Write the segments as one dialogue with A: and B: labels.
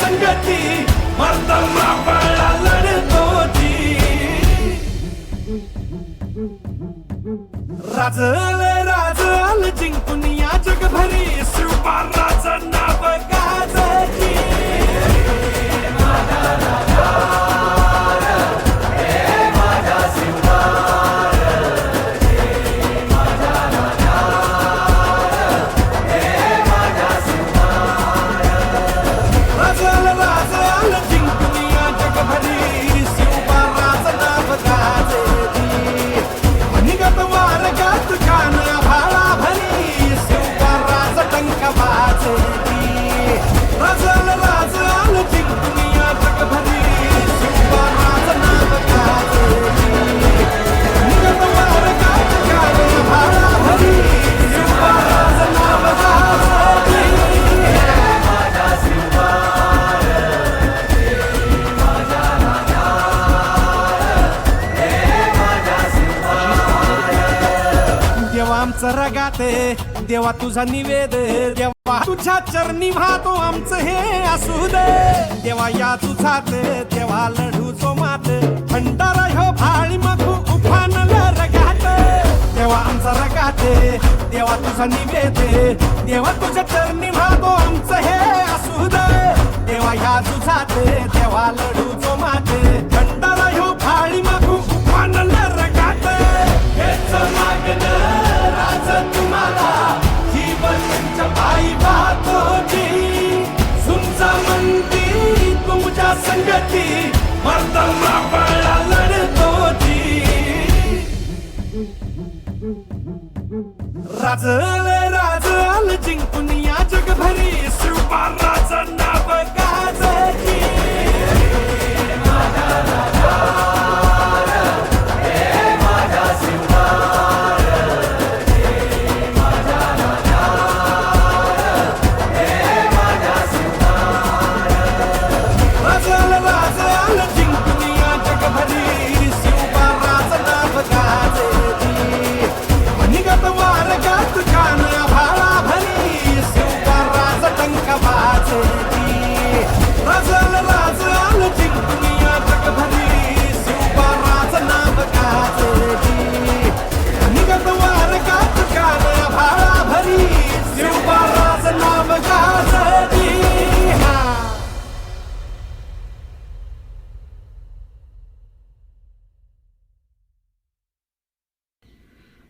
A: संगती मर्दमा बळा लढतो जी राजल देवा तुझा निवेद देवा. तुझ्या चरणी वाहतो आमचं हे असू दे देवा या तुझात देवा लढू जो मात. भंडारा ह्यो भाळी मधू उफानल रगात देवा आमचा रगाते देवा तुझा निवेद देवा तुझ्या चरणी वाहतो आमचं हे असू दे देवा या तुझात देवा लढू जो मात. राजल राजल जिंकून या जगभरी शिवबा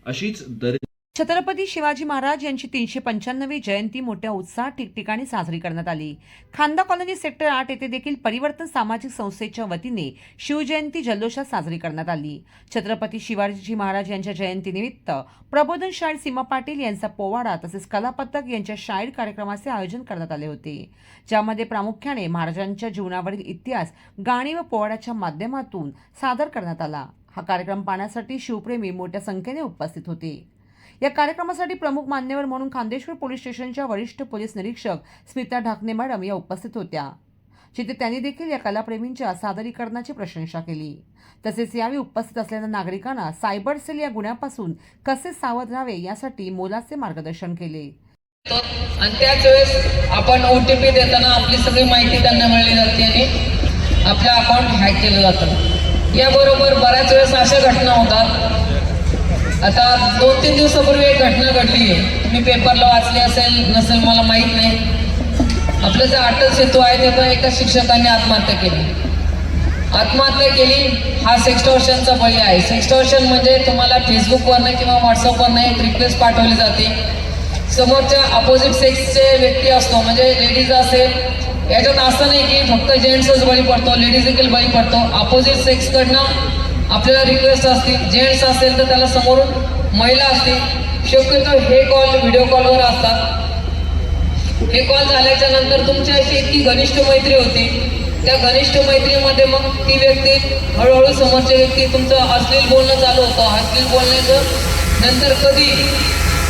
B: अशीच दर
C: छत्रपती शिवाजी महाराज यांची तीनशे पंच्याण्णवी जयंती मोठ्या उत्साहात ठिकठिकाणी साजरी करण्यात आली. खांदा कॉलनी सेक्टर आठ येथे देखील परिवर्तन सामाजिक संस्थेच्या वतीने शिवजयंती जल्लोषात साजरी करण्यात आली. छत्रपती शिवाजी महाराज यांच्या जयंतीनिमित्त प्रबोधन शाळेत सीमा पाटील यांचा पोवाडा तसेच कलापथक यांच्या शाळेत कार्यक्रमाचे आयोजन करण्यात आले होते. ज्यामध्ये प्रामुख्याने महाराजांच्या जीवनावरील इतिहास गाणी व पोवाड्याच्या माध्यमातून सादर करण्यात आला. हा कार्यक्रम पाहण्यासाठी शिवप्रेमी मोठ्या संख्येने उपस्थित होते. या कार्यक्रमासाठी प्रमुख मान्यवर म्हणून खांदेश्वर पोलीस स्टेशनच्या वरिष्ठ पोलीस निरीक्षक स्मिता ढाकणे मॅडम या उपस्थित होत्या. जिथे त्यांनी देखील या कलाप्रेमींच्या सादरीकरणाची प्रशंसा केली. तसेच यावेळी उपस्थित असलेल्या नागरिकांना सायबर सेल या गुन्ह्यापासून कसे सावध राहावे यासाठी मोलाचे मार्गदर्शन केले.
D: आणि त्याच वेळेस आपण ओ टी पी देताना आपली सगळी माहिती त्यांना मिळली जाते आणि आपलं अकाउंट हॅक केलं जातं. याबरोबर बऱ्याच वेळेस अशा घटना होतात. आता दोन तीन दिवसापूर्वी एक घटना घडली. आहे तुम्ही पेपरला वाचली असेल नसेल मला माहीत नाही. आपलं जे अटल सेतू आहे तिथं एका शिक्षकाने आत्महत्या केली. आत्महत्या केली हा सेक्स्टॉर्शनचा बळी आहे. सेक्स्टॉर्शन म्हणजे तुम्हाला फेसबुकवरनं किंवा व्हॉट्सअपवरनं एक रिक्वेस्ट पाठवली जाते. समोरच्या अपोजिट सेक्सचे व्यक्ती असतो म्हणजे लेडीज असेल याच्यात असं नाही की फक्त जेंट्सच बळी पडतो लेडीज देखील बळी पडतो. अपोजिट सेक्सकडनं आपल्याला रिक्वेस्ट असतील जेंट्स असेल तर त्याला समोरून महिला असतील शक्यतो हे कॉल व्हिडिओ कॉलवर असतात. हे कॉल झाल्याच्यानंतर तुमच्याशी इतकी घनिष्ठ मैत्री होती. त्या घनिष्ठ मैत्रीमध्ये मग ती व्यक्ती हळूहळू समोरची व्यक्ती तुमचं अश्लील बोलणं चालू होतं. अश्लील बोलण्याचं नंतर कधी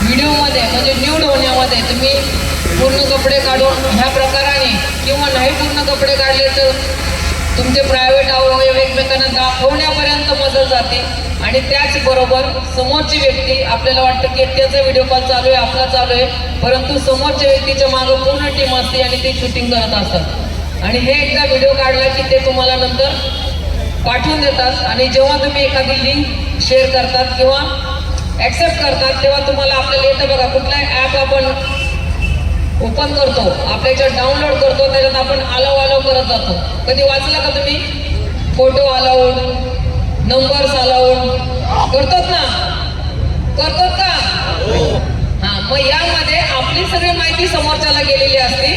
D: व्हिडिओमध्ये म्हणजे न्यूड होण्यामध्ये तुम्ही पूर्ण कपडे काढून ह्या प्रकाराने किंवा नाही पूर्ण कपडे काढले तर तुमचे प्रायव्हेट अवयव एकमेकांना दाखवण्यापर्यंत मदत जाते. आणि त्याचबरोबर समोरची व्यक्ती आपल्याला वाटतं की त्याचा व्हिडिओ कॉल चालू आहे आपला चालू आहे परंतु समोरच्या व्यक्तीच्या मागं पूर्ण टीम असते आणि ते शूटिंग करत असतात. आणि हे एकदा व्हिडिओ काढला की ते तुम्हाला नंतर पाठवून देतात. आणि जेव्हा तुम्ही एखादी लिंक शेअर करतात किंवा ॲक्सेप्ट करतात तेव्हा तुम्हाला आपल्याला येतं बघा कुठलाही ॲप आपण ओपन करतो आपल्या याच्यात डाउनलोड करतो त्याच्यात आपण आलाव आलाव करत जातो. कधी वाचला का तुम्ही? फोटो अलाउड नंबर्स अलाउड करतात ना? करतात का? हा. मग यामध्ये आपली सगळी माहिती समोरच्याला गेलेली असते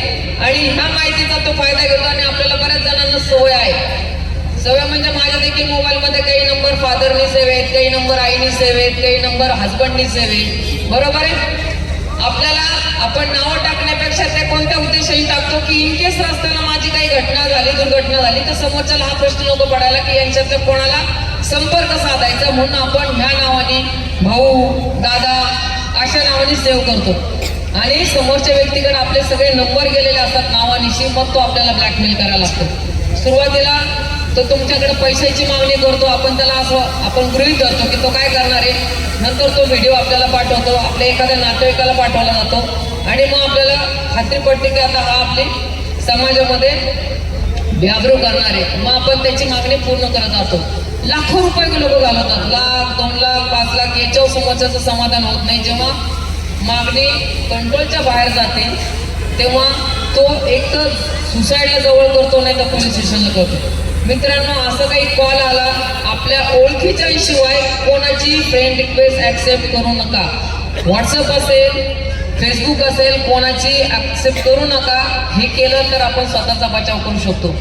D: आणि ह्या माहितीचा तो फायदा घेतो आणि आपल्याला बऱ्याच जणांना सवय आहे. सवय म्हणजे माझ्या देखील मोबाईलमध्ये काही नंबर फादरनी सेव आहेत काही नंबर आईनी सेव आहेत काही नंबर हजबंडनी सेव आहे बरोबर आहे? आपल्याला आपण नावं टाकण्यापेक्षा ते कोणत्या उद्देशाने टाकतो की इन केस रस्त्याला माझी काही घटना झाली दुर्घटना झाली तर समोरच्याला हा प्रश्न नको पडायला की यांच्यातल्या कोणाला संपर्क साधायचा म्हणून आपण ह्या नावाने भाऊ दादा अशा नावाने सेव्ह करतो. आणि समोरच्या व्यक्तीकडे आपले सगळे नंबर गेलेले असतात नावानिशी मग तो आपल्याला ब्लॅकमेल करायला लागतो. सुरुवातीला तो तुमच्याकडे पैशाची मागणी करतो आपण त्याला असं आपण गृहीत धरतो की तो काय करणार आहे? नंतर तो व्हिडिओ आपल्याला पाठवतो आपल्या एखाद्या नातेवाईकाला पाठवला जातो. आणि मग आपल्याला खात्री पडते की आता हा आपली समाजामध्ये व्याभ्रू करणार आहे. मग आपण त्याची मागणी पूर्ण करत जातो. लाखो रुपये लोक घालवतात. लाख दोन लाख पाच लाख याच्यावर समोरच्याचं समाधान होत नाही. जेव्हा मागणी कंट्रोलच्या बाहेर जाते तेव्हा तो एक तर सुसाईडला जवळ करतो नाही तर पोलीस स्टेशनला करतो. मित्रांनो असं काही कॉल आला आपल्या ओळखीच्या शिवाय कोणाची फ्रेंड रिक्वेस्ट ऍक्सेप्ट करू नका. व्हॉट्सअप असेल फेसबुक असेल कोणाची ऍक्सेप्ट करू नका. हे केलं तर आपण स्वतःचा बचाव करू शकतो.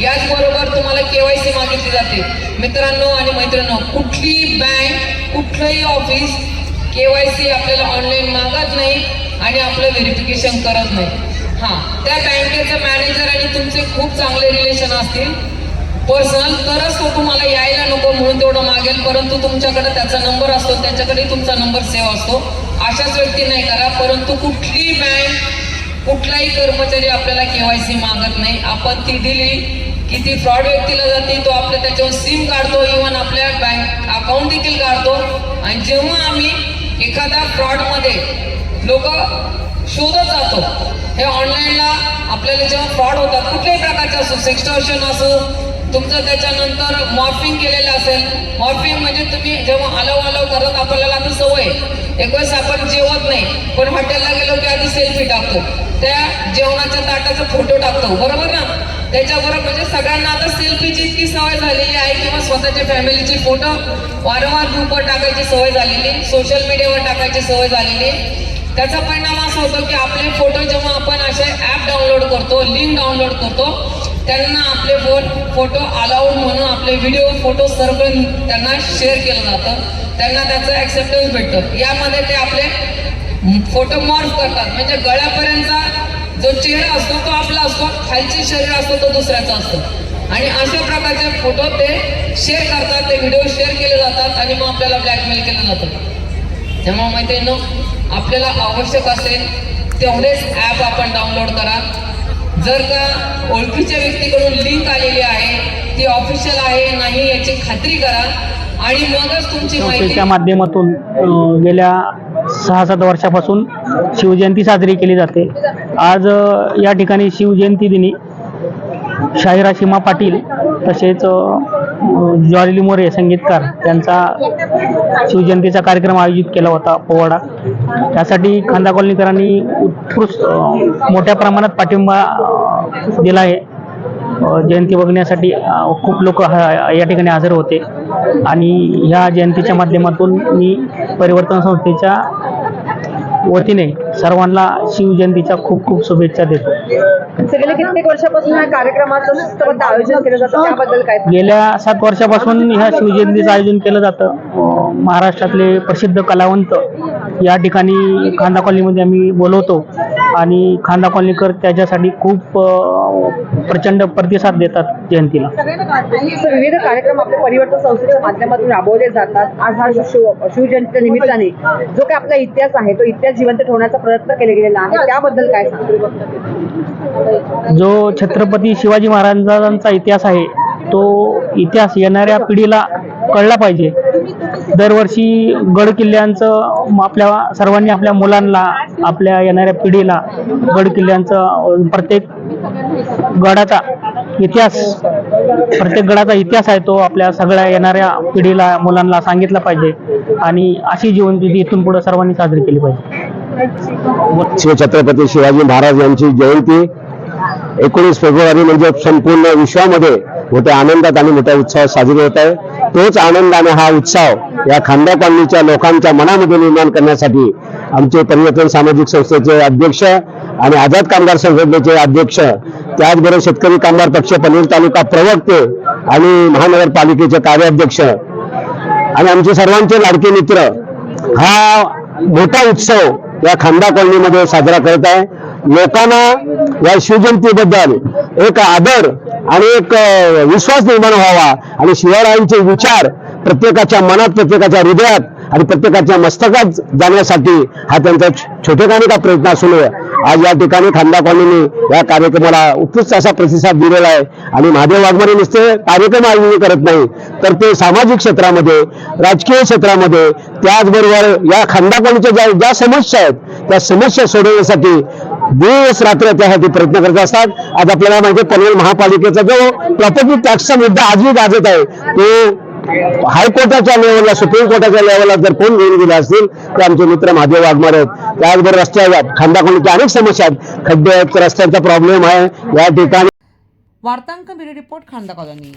D: याचबरोबर तुम्हाला केवायसी मागितली जाते. मित्रांनो आणि मैत्रिणींनो कुठली बँक कुठलंही ऑफिस केवायसी आपल्याला ऑनलाईन मागत नाही आणि आपलं व्हेरिफिकेशन करत नाही. हां त्या बँकेचं मॅनेजर आणि तुमचे खूप चांगले रिलेशन असतील. पर्सनल तरच तो तुम्हाला यायला नको म्हणून तेवढं मागेल परंतु तुमच्याकडे त्याचा नंबर असतो त्याच्याकडे तुमचा नंबर सेव्ह असतो. अशाच व्यक्ती नाही करा परंतु कुठलीही बँक कुठलाही कर्मचारी आपल्याला केवायसी मागत नाही. आपण ती दिली की ती फ्रॉड व्यक्तीला जाते तो आपल्या त्याच्यावर सिम काढतो इव्हन आपल्या बँक अकाउंट देखील काढतो. आणि जेव्हा आम्ही एखाद्या फ्रॉडमध्ये लोक शोधत जातो हे ऑनलाईनला आपल्याला जेव्हा फ्रॉड होतात कुठल्याही प्रकारचे असो सेक्स्टॉर्शन असो तुमचं त्याच्यानंतर मॉर्फिंग केलेलं असेल. मॉर्फिंग म्हणजे तुम्ही जेव्हा अलव अलव करत आपल्याला आता सवय एक वेळेस आपण जेवत नाही पण हॉटेलला गेलो की आधी सेल्फी टाकतो. त्या जेवणाच्या ताटाचा फोटो टाकतो. बरोबर ना? त्याच्याबरोबर म्हणजे सगळ्यांना आता सेल्फीची इतकी सवय झालेली आहे किंवा स्वतःच्या फॅमिलीचे फोटो वारंवार ग्रुपवर टाकायची सवय झालेली सोशल मीडियावर टाकायची सवय झालेली त्याचा परिणाम असा होतो की आपले फोटो जेव्हा आपण असे ॲप डाउनलोड करतो लिंक डाउनलोड करतो त्यांना आपले फोन फोटो अलाउड म्हणून आपले व्हिडिओ फोटो सर्व त्यांना शेअर केलं जातं. त्यांना त्याचं ॲक्सेप्टन्स भेटतं. यामध्ये ते आपले फोटो मॉर्फ करतात. म्हणजे गळ्यापर्यंतचा जो चेहरा असतो तो आपला असतो. खालचे शरीर असतो तो दुसऱ्याचा असतो. आणि अशा प्रकारचे फोटो ते शेअर करतात. ते व्हिडिओ शेअर केले जातात आणि मग आपल्याला ब्लॅकमेल केलं जातं. तेव्हा ना आपल्याला आवश्यक असेल तेवढेच ॲप आपण डाउनलोड करा. जर का ओळखीच्या व्यक्तीकडून लिंक आलेली आहे ती ऑफिशियल आहे नाही याची खात्री करा. आणि मगच तुमची माहिती
B: माध्यमातून अ, गेल्या सहा सात वर्षापासून शिवजयंती साजरी केली जाते. आज अ, या ठिकाणी शिवजयंती दिनी शाहिरा सीमा पाटील तसेच अ, ज्वाली मोरे संगीतकार यांचा शिवजयंतीचा कार्यक्रम आयोजित केला होता पोवाडा. त्यासाठी खांदा कॉलनीकरांनी उत्कृष्ट मोठ्या प्रमाणात पाठिंबा दिला आहे. जयंती बघण्यासाठी खूप लोक या ठिकाणी हजर होते. आणि ह्या जयंतीच्या माध्यमातून मी परिवर्तन संस्थेच्या वतीने सर्वांना शिवजयंतीच्या खूप खूप शुभेच्छा देतो.
E: गेल्या कित्येक वर्षापासून या कार्यक्रमाचं शिस्तबद्ध आयोजन केलं जातं त्याबद्दल काय
B: गेल्या सात वर्षापासून ह्या शिवजयंतीचं आयोजन केलं जातं. महाराष्ट्रातले प्रसिद्ध कलावंत या ठिकाणी खांदा कॉलनीमध्ये आम्ही बोलवतो. आणि खांदा कॉलनीकर त्याच्यासाठी खूप प्रचंड प्रतिसाद देतात जयंतीला.
E: विविध कार्यक्रम आपल्या परिवर्तन संस्थेच्या माध्यमातून राबवले जातात. आज हा शिव शिवजयंतीच्या निमित्ताने जो काही आपला इतिहास आहे तो इतिहास जिवंत ठेवण्याचा प्रयत्न केला गेलेला आहे. त्याबद्दल काय
B: जो छत्रपती शिवाजी महाराजांचा इतिहास आहे तो इतिहास येणाऱ्या पिढीला कळला पाहिजे. दरवर्षी गड किल्ल्यांचं आपल्या सर्वांनी आपल्या मुलांना आपल्या येणाऱ्या पिढीला गड किल्ल्यांचं प्रत्येक गडाचा इतिहास प्रत्येक गडाचा इतिहास आहे तो आपल्या सगळ्या येणाऱ्या पिढीला मुलांना सांगितला पाहिजे. आणि अशी जीवनविधी इथून पुढे सर्वांनी साजरी केली पाहिजे.
F: शिवछत्रपती शिवाजी महाराज यांची जयंती एकोणीस फेब्रुवारी म्हणजे संपूर्ण विश्वामध्ये मोठ्या आनंदात आणि मोठ्या उत्साहात साजरी होत आहे. तोच आनंदाने हा उत्सव या खांदा लोकांच्या मनामध्ये निर्माण करण्यासाठी आमचे पर्यटन सामाजिक संस्थेचे अध्यक्ष आणि आझाद कामगार संघटनेचे अध्यक्ष त्याचबरोबर शेतकरी कामगार पक्ष पनवेल तालुका प्रवक्ते आणि महानगरपालिकेचे कार्याध्यक्ष आणि आमचे सर्वांचे लाडके मित्र हा मोठा उत्सव या खांदा कॉलनीमध्ये साजरा करत आहे. लोकांना या शिवजयंतीबद्दल एक आदर आणि एक विश्वास निर्माण व्हावा. आणि शिवरायांचे विचार प्रत्येकाच्या मनात प्रत्येकाच्या हृदयात आणि प्रत्येकाच्या मस्तकात जाण्यासाठी हा त्यांचा छोटेखानी का प्रयत्न असून आज या ठिकाणी खांदा कॉलनीने या कार्यक्रमाला उत्कृष्ट असा प्रतिसाद दिलेला आहे. आणि महादेव वाघमारे नुसते कार्यक्रम आयोजन करत नाही तर ते सामाजिक क्षेत्रामध्ये राजकीय क्षेत्रामध्ये त्याचबरोबर या खांदा कॉलनीच्या ज्या ज्या समस्या आहेत त्या समस्या सोडवण्यासाठी दिवस रात्र त्यासाठी प्रयत्न करत असतात. आज आपल्याला माहिती पनवेल महापालिकेचा जो प्रॉपर्टी टॅक्सचा मुद्दा आजही गाजत आहे तो हायकोर्टाच्या लेवलला सुप्रीम कोर्टाच्या लेवलला जर कोण घेऊन गेले असतील तर आमचे मित्र महादेव वाघमारे आहेत. त्याचबरोबर रस्त्यावर खांदा अनेक समस्या आहेत. खड्डे आहेत रस्त्यांचा प्रॉब्लेम आहे. या ठिकाणी
C: वार्तांक ब्युरो रिपोर्ट खांदा कॉलनी.